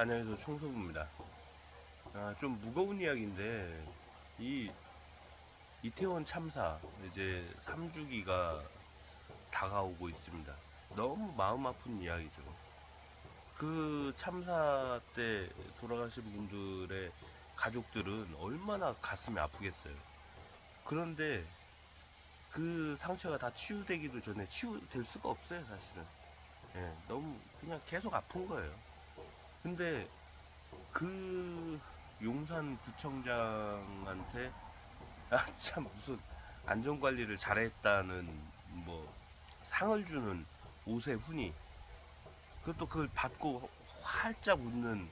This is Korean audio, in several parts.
안녕하세요 청소부입니다. 아, 좀 무거운 이야기인데 이 이태원 참사 이제 3주기가 다가오고 있습니다. 너무 마음 아픈 이야기죠. 그 참사 때 돌아가신 분들의 가족들은 얼마나 가슴이 아프겠어요. 그런데 그 상처가 다 치유되기도 전에 치유될 수가 없어요 사실은. 예, 너무 그냥 계속 아픈 거예요 근데 그 용산 구청장한테 아 참 무슨 안전관리를 잘했다는 뭐 상을 주는 오세훈이 그것도 그걸 받고 활짝 웃는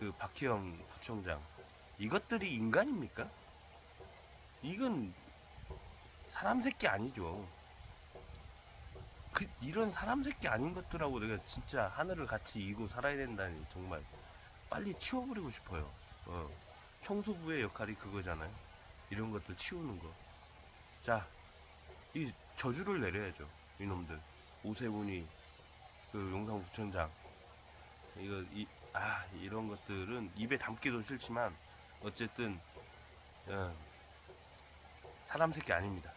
그 박희영 구청장 이것들이 인간입니까? 이건 사람 새끼 아니죠. 그 이런 사람 새끼 아닌 것들하고 내가 진짜 하늘을 같이 이고 살아야 된다니 정말 빨리 치워버리고 싶어요. 어. 청소부의 역할이 그거잖아요. 이런 것들 치우는 거. 자, 이 저주를 내려야죠. 이놈들. 오세훈이 그 용산구청장 이거 이 아 이런 것들은 입에 담기도 싫지만 어쨌든 어, 사람 새끼 아닙니다.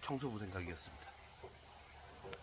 청소부 생각이었습니다.